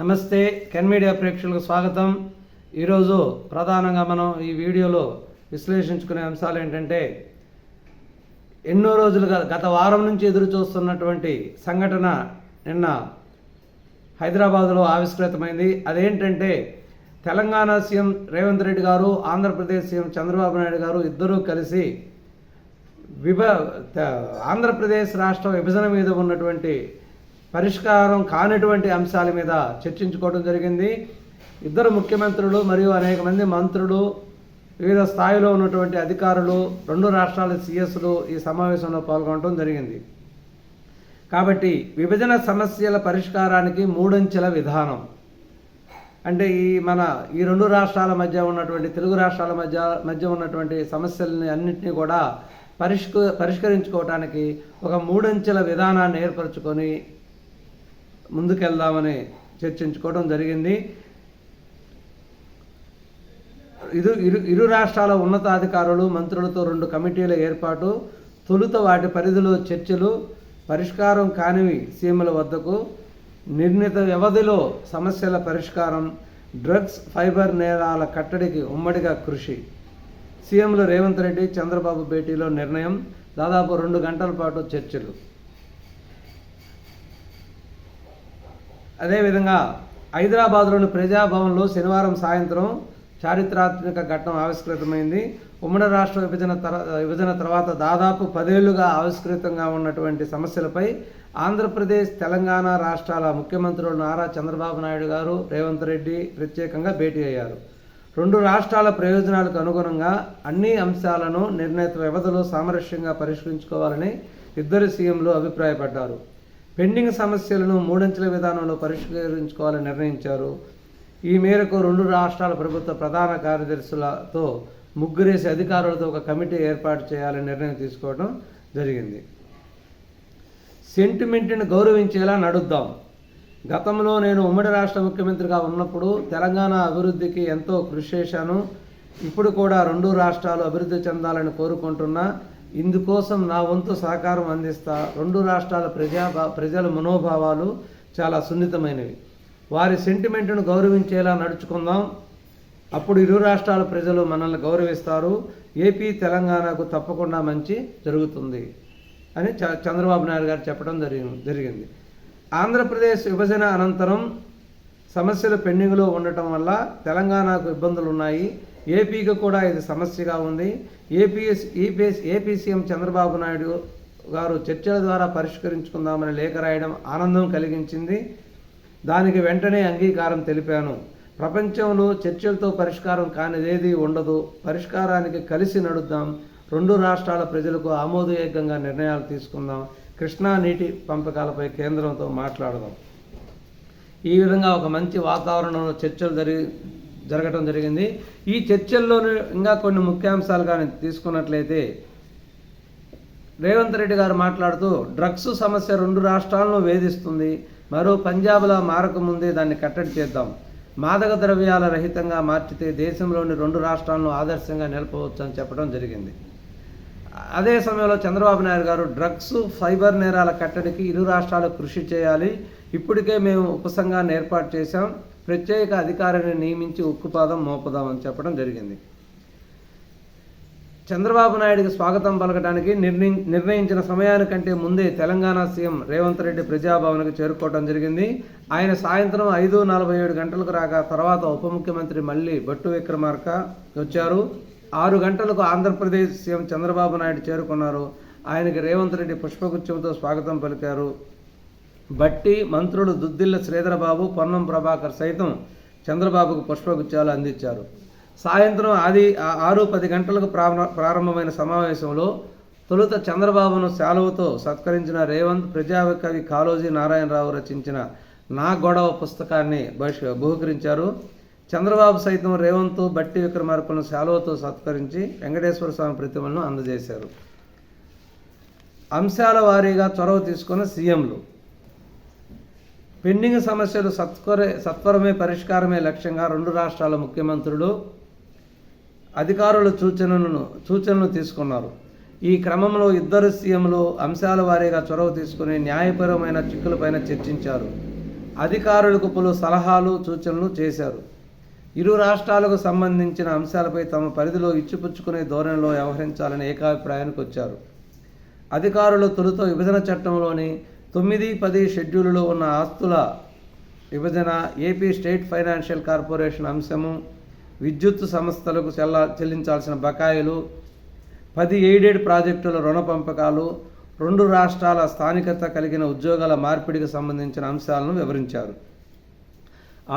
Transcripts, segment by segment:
నమస్తే can media ప్రేక్షకులకు స్వాగతం. ఈరోజు ప్రధానంగా మనం ఈ వీడియోలో విశ్లేషించుకునే అంశాలు ఏంటంటే ఎన్నో రోజులుగా గత వారం నుంచి ఎదురు చూస్తున్నటువంటి సంఘటన నిన్న హైదరాబాద్లో ఆవిష్కృతమైంది. అదేంటంటే తెలంగాణ సీఎం రేవంత్ రెడ్డి గారు ఆంధ్రప్రదేశ్ సీఎం చంద్రబాబు నాయుడు గారు ఇద్దరూ కలిసి విభ ఆంధ్రప్రదేశ్ రాష్ట్ర విభజన మీద ఉన్నటువంటి పరిష్కారం కానటువంటి అంశాల మీద చర్చించుకోవడం జరిగింది. ఇద్దరు ముఖ్యమంత్రులు మరియు అనేక మంది మంత్రులు వివిధ స్థాయిలో ఉన్నటువంటి అధికారులు రెండు రాష్ట్రాల సీఎస్లు ఈ సమావేశంలో పాల్గొనడం జరిగింది. కాబట్టి విభజన సమస్యల పరిష్కారానికి మూడంచెల విధానం. అంటే ఈ మన ఈ రెండు రాష్ట్రాల మధ్య ఉన్నటువంటి తెలుగు రాష్ట్రాల మధ్య మధ్య ఉన్నటువంటి సమస్యలని అన్నింటినీ కూడా పరిష్క పరిష్కరించుకోవటానికి ఒక మూడంచెల విధానాన్ని ఏర్పరచుకొని ముందుకెళ్దామని చర్చించుకోవడం జరిగింది. ఇరు ఇరు ఇరు రాష్ట్రాల ఉన్నతాధికారులు మంత్రులతో రెండు కమిటీల ఏర్పాటు తొలుత వాటి పరిధిలో చర్చలు పరిష్కారం కానివి సీమల వద్దకు నిర్ణీత వ్యవధిలో సమస్యల పరిష్కారం డ్రగ్స్ ఫైబర్ నేరాల కట్టడికి ఉమ్మడిగా కృషి. సీఎంలు రేవంత్ రెడ్డి చంద్రబాబు భేటీలో నిర్ణయం దాదాపు రెండు గంటల పాటు చర్చలు. అదేవిధంగా హైదరాబాద్లోని ప్రజాభవన్లో శనివారం సాయంత్రం చారిత్రాత్మక ఘట్టం ఆవిష్కృతమైంది. ఉమ్మడి రాష్ట్ర విభజన తర విభజన తర్వాత దాదాపు పదేళ్ళుగా ఆవిష్కృతంగా ఉన్నటువంటి సమస్యలపై ఆంధ్రప్రదేశ్ తెలంగాణ రాష్ట్రాల ముఖ్యమంత్రులు నారా చంద్రబాబు నాయుడు గారు రేవంత్ రెడ్డి ప్రత్యేకంగా భేటీ అయ్యారు. రెండు రాష్ట్రాల ప్రయోజనాలకు అనుగుణంగా అన్ని అంశాలను నిర్ణీత వ్యవధిలో సామరస్యంగా పరిష్కరించుకోవాలని ఇద్దరు సీఎంలు అభిప్రాయపడ్డారు. పెండింగ్ సమస్యలను మూడంచెల విధానంలో పరిష్కరించుకోవాలని నిర్ణయించారు. ఈ మేరకు రెండు రాష్ట్రాల ప్రభుత్వ ప్రధాన కార్యదర్శులతో ముగ్గురేసి అధికారులతో ఒక కమిటీ ఏర్పాటు చేయాలని నిర్ణయం తీసుకోవడం జరిగింది. సెంటిమెంట్ని గౌరవించేలా నడుద్దాం. గతంలో నేను ఉమ్మడి రాష్ట్ర ముఖ్యమంత్రిగా ఉన్నప్పుడు తెలంగాణ అభివృద్ధికి ఎంతో కృషి చేశాను. ఇప్పుడు కూడా రెండు రాష్ట్రాలు అభివృద్ధి చెందాలని కోరుకుంటున్నా. ఇందుకోసం నా వంతు సహకారం అందిస్తా. రెండు రాష్ట్రాల ప్రజా ప్రజల మనోభావాలు చాలా సున్నితమైనవి. వారి సెంటిమెంట్ను గౌరవించేలా నడుచుకుందాం. అప్పుడు ఇరు రాష్ట్రాల ప్రజలు మనల్ని గౌరవిస్తారు. ఏపీ తెలంగాణకు తప్పకుండా మంచి జరుగుతుంది అని చ- చంద్రబాబు నాయుడు గారు చెప్పడం జరిగింది జరిగింది. ఆంధ్రప్రదేశ్ విభజన అనంతరం సమస్యలు పెండింగ్లో ఉండటం వల్ల తెలంగాణకు ఇబ్బందులు ఉన్నాయి ఏపీకి కూడా ఇది సమస్యగా ఉంది. APS EPS AP CM Chandrababu Naidu garu చర్చల ద్వారా పరిష్కరించుకుందామని లేఖ రాయడం ఆనందం కలిగించింది. దానికి వెంటనే అంగీకారం తెలిపాను. ప్రపంచంలో చర్చలతో పరిష్కారం కానిదేది ఉండదు. పరిష్కారానికి కలిసి నడుద్దాం. రెండు రాష్ట్రాల ప్రజలకు ఆమోదయోగ్యంగా నిర్ణయాలు తీసుకుందాం. కృష్ణా నీటి పంపకాలపై కేంద్రంతో మాట్లాడదాం. ఈ విధంగా ఒక మంచి వాతావరణంలో చర్చలు జరిగి జరగటం జరిగింది. ఈ చర్చల్లోనే ఇంకా కొన్ని ముఖ్యాంశాలు కానీ తీసుకున్నట్లయితే రేవంత్ రెడ్డి గారు మాట్లాడుతూ డ్రగ్స్ సమస్య రెండు రాష్ట్రాలను వేధిస్తుంది. మరో పంజాబ్లో మారకముందే దాన్ని కట్టడి చేద్దాం. మాదక ద్రవ్యాల రహితంగా మార్చితే దేశంలోని రెండు రాష్ట్రాలను ఆదర్శంగా నిలపవచ్చు అని చెప్పడం జరిగింది. అదే సమయంలో చంద్రబాబు నాయుడు గారు డ్రగ్స్ ఫైబర్ నేరాల కట్టడికి ఇరు రాష్ట్రాలు కృషి చేయాలి. ఇప్పటికే మేము ఉపసంఘాన్ని ఏర్పాటు చేశాం. ప్రత్యేక అధికారిని నియమించి ఉక్కుపాదం మోపుదామని చెప్పడం జరిగింది. చంద్రబాబు నాయుడికి స్వాగతం పలకడానికి నిర్ణయి నిర్ణయించిన సమయానికంటే ముందే తెలంగాణ సీఎం రేవంత్ రెడ్డి ప్రజాభవన్కి చేరుకోవడం జరిగింది. ఆయన సాయంత్రం ఐదు నలభై ఏడు గంటలకు రాగా తర్వాత ఉప ముఖ్యమంత్రి మళ్ళీ బట్టు విక్రమార్క వచ్చారు. ఆరు గంటలకు ఆంధ్రప్రదేశ్ సీఎం చంద్రబాబు నాయుడు చేరుకున్నారు. ఆయనకి రేవంత్ రెడ్డి పుష్పగుచ్చంతో స్వాగతం పలికారు. బట్టి మంత్రులు దుద్దిల్ల శ్రీధరబాబు పొన్నం ప్రభాకర్ సైతం చంద్రబాబుకు పుష్పగుచ్చాలు అందించారు. సాయంత్రం ఆది ఆరు పది గంటలకు ప్రారంభ- ప్రారంభమైన సమావేశంలో తొలుత చంద్రబాబును శాలువతో సత్కరించిన రేవంత్ ప్రజాకవి కాళోజీ నారాయణరావు రచించిన నా గొడవ పుస్తకాన్ని బహిష్ బహుకరించారు. చంద్రబాబు సైతం రేవంత్ బట్టి విక్రమార్కులను శాలువతో సత్కరించి వెంకటేశ్వర స్వామి ప్రతిమలను అందజేశారు. అంశాల వారీగా చొరవ తీసుకున్న సీఎంలు. పెండింగ్ సమస్యలు సత్వరే సత్వరమే పరిష్కారమే లక్ష్యంగా రెండు రాష్ట్రాల ముఖ్యమంత్రులు అధికారుల సూచనలను సూచనలు తీసుకున్నారు. ఈ క్రమంలో ఇద్దరు సీఎంలు అంశాల వారీగా చొరవ తీసుకుని న్యాయపరమైన చిక్కులపైన చర్చించారు. అధికారులకు పలు సలహాలు సూచనలు చేశారు. ఇరు రాష్ట్రాలకు సంబంధించిన అంశాలపై తమ పరిధిలో ఇచ్చిపుచ్చుకునే ధోరణిలో వ్యవహరించాలని ఏకాభిప్రాయానికి వచ్చారు. అధికారులు తొలుత విభజన చట్టంలోని తొమ్మిది పది షెడ్యూలులో ఉన్న ఆస్తుల విభజన ఏపీ స్టేట్ ఫైనాన్షియల్ కార్పొరేషన్ అంశము విద్యుత్ సంస్థలకు చెల్ల చెల్లించాల్సిన బకాయిలు పది ఎయిడెడ్ ప్రాజెక్టుల రుణ పంపకాలు రెండు రాష్ట్రాల స్థానికత కలిగిన ఉద్యోగాల మార్పిడికి సంబంధించిన అంశాలను వివరించారు.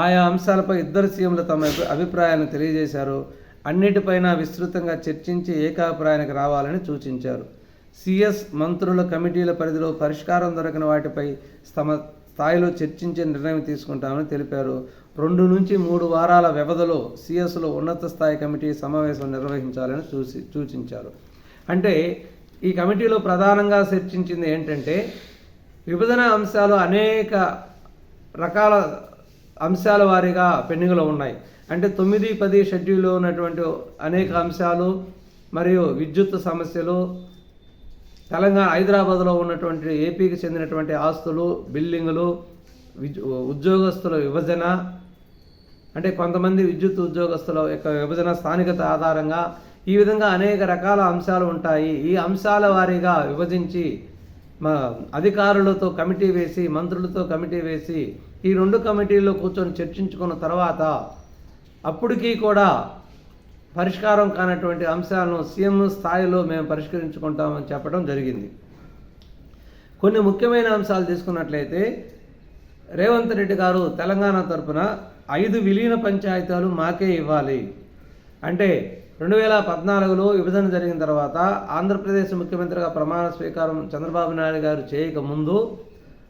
ఆయా అంశాలపై ఇద్దరు సీఎంలు తమ అభిప్రాయాన్ని తెలియజేశారు. అన్నిటిపైన విస్తృతంగా చర్చించి ఏకాభిప్రాయానికి రావాలని సూచించారు. సిఎస్ మంత్రుల కమిటీల పరిధిలో పరిష్కారం దొరకని వాటిపై తమ స్థాయిలో చర్చించే నిర్ణయం తీసుకుంటామని తెలిపారు. రెండు నుంచి మూడు వారాల వ్యవధిలో సిఎస్లో ఉన్నత స్థాయి కమిటీ సమావేశం నిర్వహించాలని చూసి సూచించారు. అంటే ఈ కమిటీలో ప్రధానంగా చర్చించింది ఏంటంటే విభజన అంశాలు అనేక రకాల అంశాల వారీగా పెండింగ్లో ఉన్నాయి. అంటే తొమ్మిది పది షెడ్యూల్లో ఉన్నటువంటి అనేక అంశాలు మరియు విద్యుత్ సమస్యలు తెలంగాణ హైదరాబాద్లో ఉన్నటువంటి ఏపీకి చెందినటువంటి ఆస్తులు బిల్డింగులు ఉద్యోగస్తుల విభజన అంటే కొంతమంది విద్యుత్ ఉద్యోగస్తుల యొక్క విభజన స్థానికత ఆధారంగా ఈ విధంగా అనేక రకాల అంశాలు ఉంటాయి. ఈ అంశాల వారీగా విభజించి మా అధికారులతో కమిటీ వేసి మంత్రులతో కమిటీ వేసి ఈ రెండు కమిటీల్లో కూర్చొని చర్చించుకున్న తర్వాత అప్పటికీ కూడా పరిష్కారం కానటువంటి అంశాలను సీఎం స్థాయిలో మేము పరిష్కరించుకుంటామని చెప్పడం జరిగింది. కొన్ని ముఖ్యమైన అంశాలు తీసుకున్నట్లయితే రేవంత్ రెడ్డి గారు తెలంగాణ తరపున ఐదు విలీన పంచాయతీలు మాకే ఇవ్వాలి. అంటే రెండు వేల పద్నాలుగులో విభజన జరిగిన తర్వాత ఆంధ్రప్రదేశ్ ముఖ్యమంత్రిగా ప్రమాణ స్వీకారం చంద్రబాబు నాయుడు గారు చేయక ముందు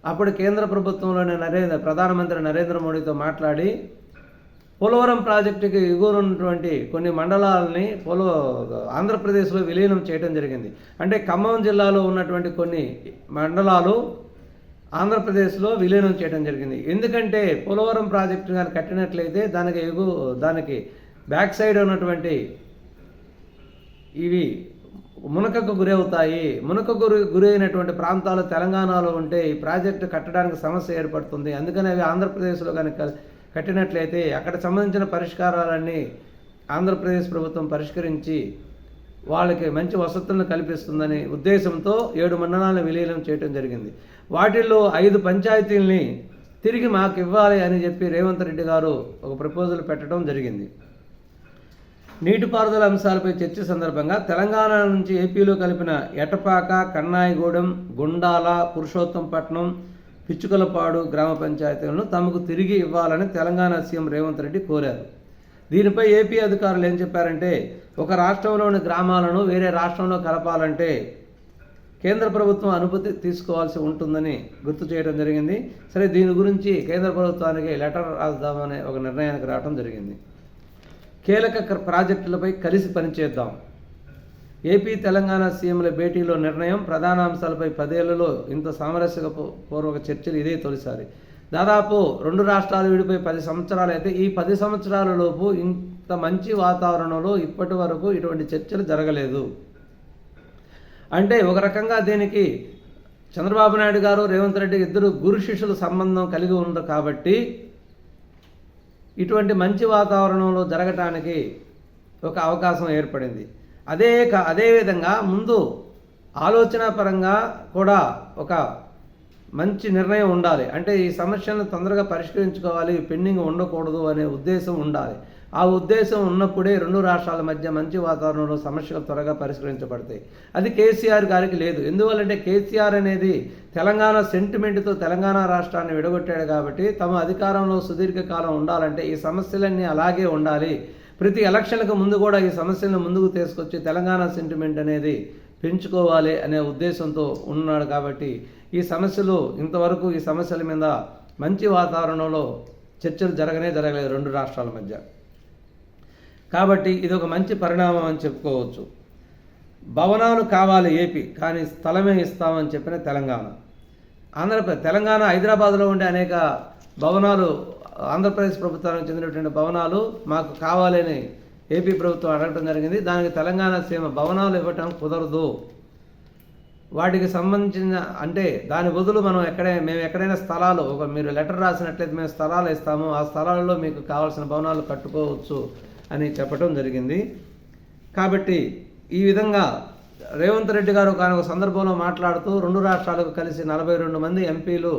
అప్పుడు కేంద్ర ప్రభుత్వంలోని నరేంద్ర ప్రధానమంత్రి నరేంద్ర మోడీతో మాట్లాడి పోలవరం ప్రాజెక్టుకి ఎగువ ఉన్నటువంటి కొన్ని మండలాలని పోలో ఆంధ్రప్రదేశ్లో విలీనం చేయడం జరిగింది. అంటే ఖమ్మం జిల్లాలో ఉన్నటువంటి కొన్ని మండలాలు ఆంధ్రప్రదేశ్లో విలీనం చేయడం జరిగింది. ఎందుకంటే పోలవరం ప్రాజెక్టు కానీ కట్టినట్లయితే దానికి ఎగు దానికి బ్యాక్ సైడ్ ఉన్నటువంటి ఇవి మునకకు గురి అవుతాయి. మునకకు గురి గురి అయినటువంటి ప్రాంతాలు తెలంగాణలో ఉంటే ఈ ప్రాజెక్టు కట్టడానికి సమస్య ఏర్పడుతుంది. అందుకని అవి ఆంధ్రప్రదేశ్లో కనుక కట్టినట్లయితే అక్కడ సంబంధించిన పరిష్కారాలన్నీ ఆంధ్రప్రదేశ్ ప్రభుత్వం పరిష్కరించి వాళ్ళకి మంచి వసతులను కల్పిస్తుందని ఉద్దేశంతో ఏడు మండలాలను విలీనం చేయడం జరిగింది. వాటిల్లో ఐదు పంచాయతీల్ని తిరిగి మాకు ఇవ్వాలి అని చెప్పి రేవంత్ రెడ్డి గారు ఒక ప్రపోజల్ పెట్టడం జరిగింది. నీటిపారుదల అంశాలపై చర్చ సందర్భంగా తెలంగాణ నుంచి ఏపీలో కలిపిన ఎటపాక కన్నాయిగూడెం గుండాల పురుషోత్తంపట్నం పిచ్చుకలపాడు గ్రామ పంచాయతీలను తమకు తిరిగి ఇవ్వాలని తెలంగాణ సీఎం రేవంత్ రెడ్డి కోరారు. దీనిపై ఏపీ అధికారులు ఏం చెప్పారంటే ఒక రాష్ట్రంలోని గ్రామాలను వేరే రాష్ట్రంలో కలపాలంటే కేంద్ర ప్రభుత్వం అనుమతి తీసుకోవాల్సి ఉంటుందని గుర్తు చేయడం జరిగింది. సరే దీని గురించి కేంద్ర ప్రభుత్వానికి లెటర్ రాద్దామనే ఒక నిర్ణయానికి రావడం జరిగింది. కీలక ప్రాజెక్టులపై కలిసి పనిచేద్దాం. ఏపీ తెలంగాణ సీఎంల భేటీలో నిర్ణయం ప్రధాన అంశాలపై పదేళ్ళలో ఇంత సామరస్య పూర్వక చర్చలు ఇదే తొలిసారి. దాదాపు రెండు రాష్ట్రాలు విడిపోయి పది సంవత్సరాలు అయితే ఈ పది సంవత్సరాలలోపు ఇంత మంచి వాతావరణంలో ఇప్పటి వరకు ఇటువంటి చర్చలు జరగలేదు. అంటే ఒక రకంగా దీనికి చంద్రబాబు నాయుడు గారు రేవంత్ రెడ్డి ఇద్దరు గురు శిష్యుల సంబంధం కలిగి ఉండరు కాబట్టి ఇటువంటి మంచి వాతావరణంలో జరగటానికి ఒక అవకాశం ఏర్పడింది. అదే అదేవిధంగా ముందు ఆలోచన పరంగా కూడా ఒక మంచి నిర్ణయం ఉండాలి. అంటే ఈ సమస్యను తొందరగా పరిష్కరించుకోవాలి పెండింగ్ ఉండకూడదు అనే ఉద్దేశం ఉండాలి. ఆ ఉద్దేశం ఉన్నప్పుడే రెండు రాష్ట్రాల మధ్య మంచి వాతావరణంలో సమస్యలు త్వరగా పరిష్కరించబడతాయి. అది కేసీఆర్ గారికి లేదు. ఎందువల్లంటే కేసీఆర్ అనేది తెలంగాణ సెంటిమెంట్తో తెలంగాణ రాష్ట్రాన్ని విడగొట్టాడు కాబట్టి తమ అధికారంలో సుదీర్ఘకాలం ఉండాలంటే ఈ సమస్యలన్నీ అలాగే ఉండాలి. ప్రతి ఎలక్షన్లకు ముందు కూడా ఈ సమస్యలను ముందుకు తీసుకొచ్చి తెలంగాణ సెంటిమెంట్ అనేది పెంచుకోవాలి అనే ఉద్దేశంతో ఉన్నాడు కాబట్టి ఈ సమస్యలు ఇంతవరకు ఈ సమస్యల మీద మంచి వాతావరణంలో చర్చలు జరగనే జరగలేదు రెండు రాష్ట్రాల మధ్య. కాబట్టి ఇది ఒక మంచి పరిణామం అని చెప్పుకోవచ్చు. భవనాలు కావాలి ఏపీ కానీ స్థలమే ఇస్తామని చెప్పిన తెలంగాణ. ఆంధ్రప్రదేశ్ తెలంగాణ హైదరాబాద్లో ఉండే అనేక భవనాలు ఆంధ్రప్రదేశ్ ప్రభుత్వానికి చెందినటువంటి భవనాలు మాకు కావాలని ఏపీ ప్రభుత్వం అడగటం జరిగింది. దానికి తెలంగాణ సీమ భవనాలు ఇవ్వటం కుదరదు. వాటికి సంబంధించిన అంటే దాని బదులు మనం ఎక్కడైనా మేము ఎక్కడైనా స్థలాలు ఒక మీరు లెటర్ రాసినట్లయితే మేము స్థలాలు ఇస్తాము. ఆ స్థలాలలో మీకు కావాల్సిన భవనాలు కట్టుకోవచ్చు అని చెప్పడం జరిగింది. కాబట్టి ఈ విధంగా రేవంత్ రెడ్డి గారు కానీ ఒక సందర్భంలో మాట్లాడుతూ రెండు రాష్ట్రాలకు కలిసి నలభై రెండు మంది ఎంపీలు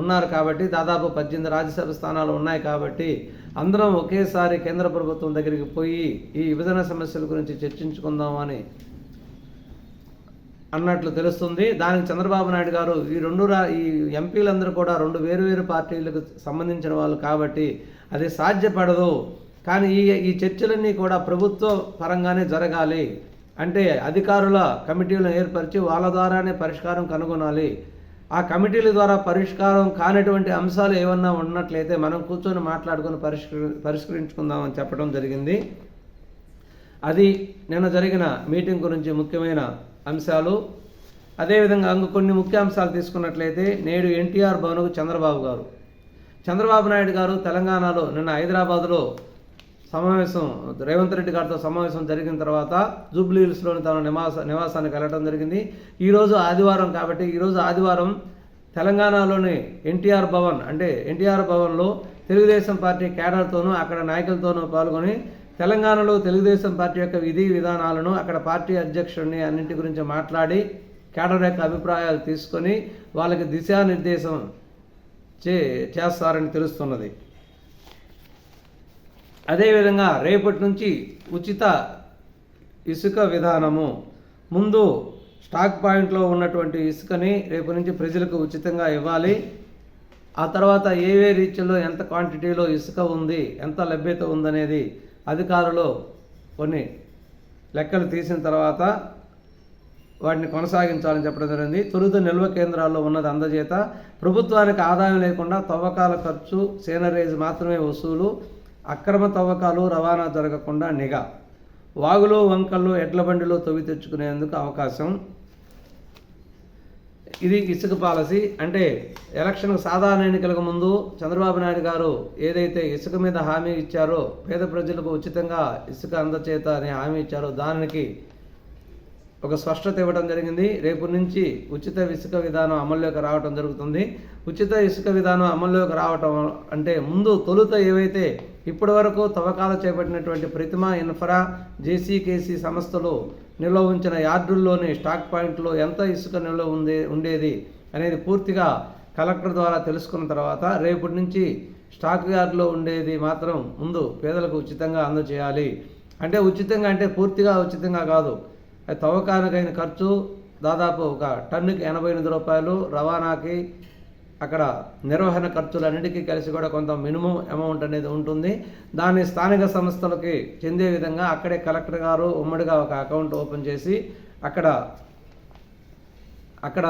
ఉన్నారు కాబట్టి దాదాపు పద్దెనిమిది రాజ్యసభ స్థానాలు ఉన్నాయి కాబట్టి అందరం ఒకేసారి కేంద్ర ప్రభుత్వం దగ్గరికి పోయి ఈ విభజన సమస్యల గురించి చర్చించుకుందామని అన్నట్లు తెలుస్తుంది. దానికి చంద్రబాబు నాయుడు గారు ఈ రెండు రా ఈ ఎంపీలందరూ కూడా రెండు వేరువేరు పార్టీలకు సంబంధించిన వాళ్ళు కాబట్టి అది సాధ్యపడదు. కానీ ఈ ఈ చర్చలన్నీ కూడా ప్రభుత్వ పరంగానే జరగాలి. అంటే అధికారుల కమిటీలను ఏర్పరిచి వాళ్ళ ద్వారానే పరిష్కారం కనుగొనాలి. ఆ కమిటీల ద్వారా పరిష్కారం కానటువంటి అంశాలు ఏమన్నా ఉన్నట్లయితే మనం కూర్చొని మాట్లాడుకొని పరిష్కరి పరిష్కరించుకుందామని చెప్పడం జరిగింది. అది నిన్న జరిగిన మీటింగ్ గురించి ముఖ్యమైన అంశాలు. అదేవిధంగా అంగు కొన్ని ముఖ్య అంశాలు తీసుకున్నట్లయితే నేడు ఎన్టీఆర్ భవన్కు చంద్రబాబు గారు. చంద్రబాబు నాయుడు గారు తెలంగాణలో నిన్న హైదరాబాద్లో సమావేశం రేవంత్ రెడ్డి గారితో సమావేశం జరిగిన తర్వాత జూబ్లీ హిల్స్లోని తన నివాస నివాసానికి వెళ్ళడం జరిగింది. ఈరోజు ఆదివారం కాబట్టి ఈరోజు ఆదివారం తెలంగాణలోని ఎన్టీఆర్ భవన్ అంటే ఎన్టీఆర్ భవన్లో తెలుగుదేశం పార్టీ కేడర్తోనూ అక్కడ నాయకులతోనూ పాల్గొని తెలంగాణలో తెలుగుదేశం పార్టీ యొక్క విధి విధానాలను అక్కడ పార్టీ అధ్యక్షుడిని అన్నింటి గురించి మాట్లాడి కేడర్ యొక్క అభిప్రాయాలు తీసుకొని వాళ్ళకి దిశానిర్దేశం చే చేస్తారని తెలుస్తున్నది. అదేవిధంగా రేపటి నుంచి ఉచిత ఇసుక విధానము. ముందు స్టాక్ పాయింట్లో ఉన్నటువంటి ఇసుకని రేపు నుంచి ప్రజలకు ఉచితంగా ఇవ్వాలి. ఆ తర్వాత ఏవే రీచ్లో ఎంత క్వాంటిటీలో ఇసుక ఉంది ఎంత లభ్యత ఉందనేది అధికారులు కొన్ని లెక్కలు తీసిన తర్వాత వాటిని కొనసాగించాలని చెప్పడం జరిగింది. తొలుత నిల్వ కేంద్రాల్లో ఉన్నది అందజేత. ప్రభుత్వానికి ఆదాయం లేకుండా తవ్వకాల ఖర్చు సేనరేజ్ మాత్రమే వసూలు. అక్రమ తవ్వకాలు రవాణా జరగకుండా నిఘా. వాగులు వంకల్లో ఎడ్ల బండిలో తవ్వి తెచ్చుకునేందుకు అవకాశం. ఇది ఇసుక పాలసీ. అంటే ఎలక్షన్ సాధారణ ఎన్నికలకు ముందు చంద్రబాబు నాయుడు గారు ఏదైతే ఇసుక మీద హామీ ఇచ్చారో పేద ప్రజలకు ఉచితంగా ఇసుక అందచేత అనే హామీ ఇచ్చారో దానికి ఒక స్పష్టత ఇవ్వడం జరిగింది. రేపు నుంచి ఉచిత ఇసుక విధానం అమల్లోకి రావడం జరుగుతుంది. ఉచిత ఇసుక విధానం అమల్లోకి రావటం అంటే ముందు తొలుత ఏవైతే ఇప్పటి వరకు తవ్వకాలు చేపట్టినటువంటి ప్రతిమ ఇన్ఫ్రా జేసీకేసీ సంస్థలు నిల్వ ఉంచిన యార్డుల్లోని స్టాక్ పాయింట్లో ఎంత ఇసుక నిల్వ ఉండే ఉండేది అనేది పూర్తిగా కలెక్టర్ ద్వారా తెలుసుకున్న తర్వాత రేపటి నుంచి స్టాక్ యార్డులో ఉండేది మాత్రం ముందు పేదలకు ఉచితంగా అందజేయాలి. అంటే ఉచితంగా అంటే పూర్తిగా ఉచితంగా కాదు. తవ్వకానికైన ఖర్చు దాదాపు ఒక టన్నుకి ఎనభై ఎనిమిది రూపాయలు రవాణాకి అక్కడ నిర్వహణ ఖర్చులన్నిటికీ కలిసి కూడా కొంత మినిమం అమౌంట్ అనేది ఉంటుంది. దాన్ని స్థానిక సంస్థలకి చెందే విధంగా అక్కడే కలెక్టర్ గారు ఉమ్మడిగా ఒక అకౌంట్ ఓపెన్ చేసి అక్కడ అక్కడ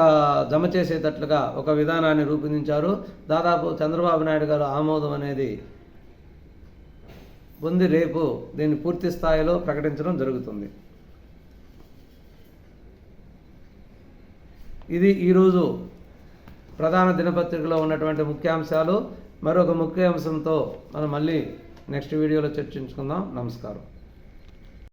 జమ చేసేటట్లుగా ఒక విధానాన్ని రూపొందించారు. దాదాపు చంద్రబాబు నాయుడు గారు ఆమోదం అనేది పొంది రేపు దీన్ని పూర్తి స్థాయిలో ప్రకటించడం జరుగుతుంది. ఇది ఈరోజు ప్రధాన దినపత్రికలో ఉన్నటువంటి ముఖ్యాంశాలు మరొక ముఖ్యాంశంతో మనం మళ్ళీ నెక్స్ట్ వీడియోలో చర్చించుకుందాం. నమస్కారం.